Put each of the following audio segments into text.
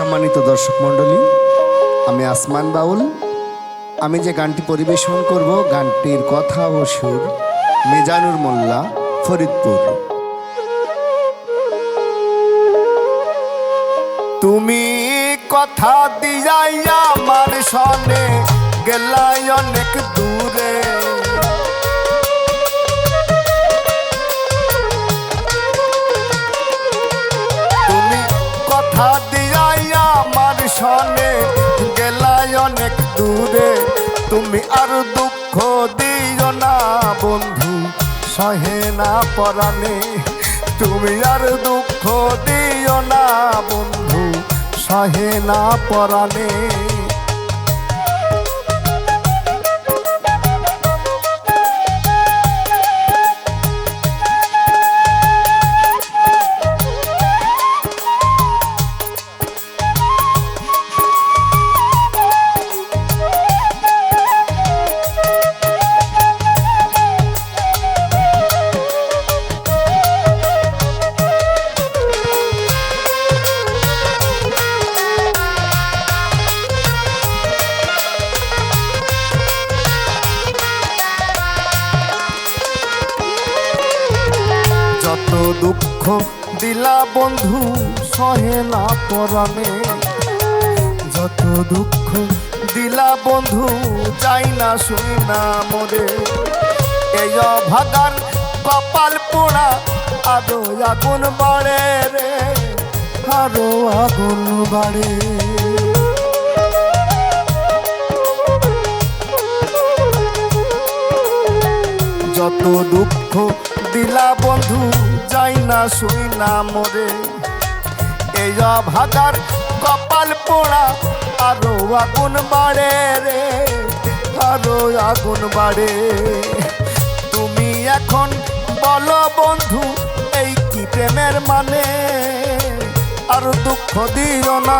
সম্মানিত দর্শক মণ্ডলী, আমি আসমান বাউল। আমি যে গানটি পরিবেশন করব, গানটির কথা ও সুর মিজানুর মোল্লা, ফরিদপুর। তুমি কথা দিয়াই আমার সনে গেলাই অনেক দূরে। তুমি আর দুঃখ দিও না, বন্ধু। সহে না পরাণে তুমি আর দুঃখ দিও না, বন্ধু। সহে না পরাণে দুঃখ দিলা বন্ধু, সহে না পরাণে। যত দুঃখ দিলা বন্ধু, যাই না শুনি না মোরে এই ভাগার কপাল পোড়া আদো আগুন বাড়ে রে? আরও আগুন বাড়ে। যত দুঃখ দিলা বন্ধু যাই না শুই না মোরে। এই ভাগার কপাল পোড়া আরও আগুন বাড়ে রে, আরও আগুন বাড়ে। তুমি এখন বলো বন্ধু, এই কি প্রেমের মানে? আর দুঃখ দিও না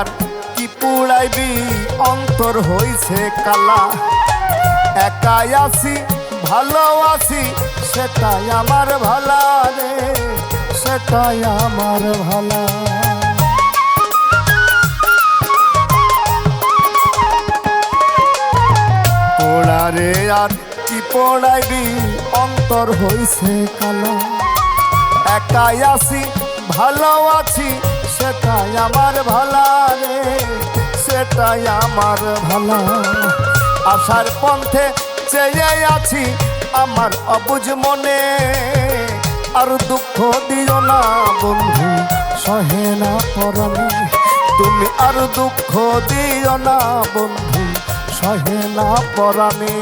আর কি পুড়াইবি? অন্তর হইছে কালা। একাই আছি, ভালো আছি, সেটাই আমার ভালা রে, সেটাই আমার ভালা। পোড়ারে আর কি পোড়াইবি? অন্তর হইছে কালা। একাই আছি, ভালো আছি সেটাই আমার ভালা রে, সেটাই আমার ভালা। আশার পন্থে চেয়ে আছি আমার অবুঝ মনে, আর দুঃখ দিও না বন্ধু, সহে না পরাণে তুমি আর দুঃখ দিও না বন্ধু, সহে না পরাণে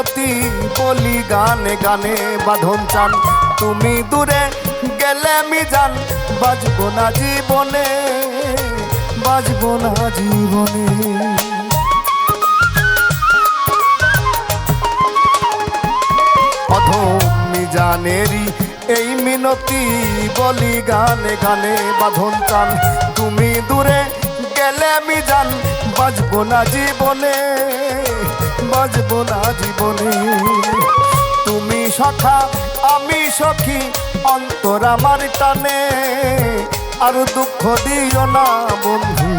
মিনতি বলি গানে গানে বাঁধন চান। তুমি দূরে গেলে আমি জান বাজবো না জীবনে, বাজবো না জীবনে। জানেরি এই মিনতি, বলি গানে গানে বাঁধন চান। তুমি দূরে গেলে আমি জান বাজবো না জীবনে। বাজবো না জীবনে। তুমি সখা, আমি সখী, অন্তর আমার টানে। আর দুঃখ দিও না বন্ধু,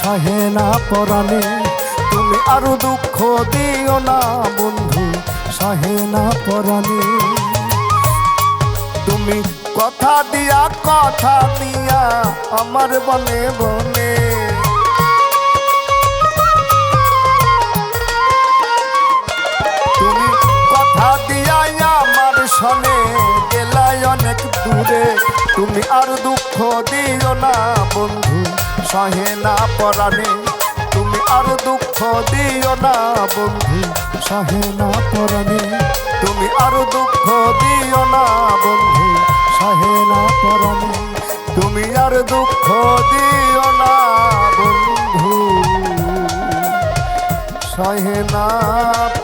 সহে না পরাণে তুমি আরও দুঃখ দিও না বন্ধু, সহে না পরাণে তুমি কথা দিয়া কথা দিয়া আমার বনে বনে। দূরে। তুমি আর দুঃখ দিও না, বন্ধু। সহে না পরাণে। তুমি আর দুঃখ দিও না, বন্ধু। সহে না পরাণে। তুমি আর দুঃখ দিও না, বন্ধু। সহে না পরাণে। তুমি আর দুঃখ দিও না, বন্ধু। সহে না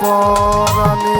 পরাণে।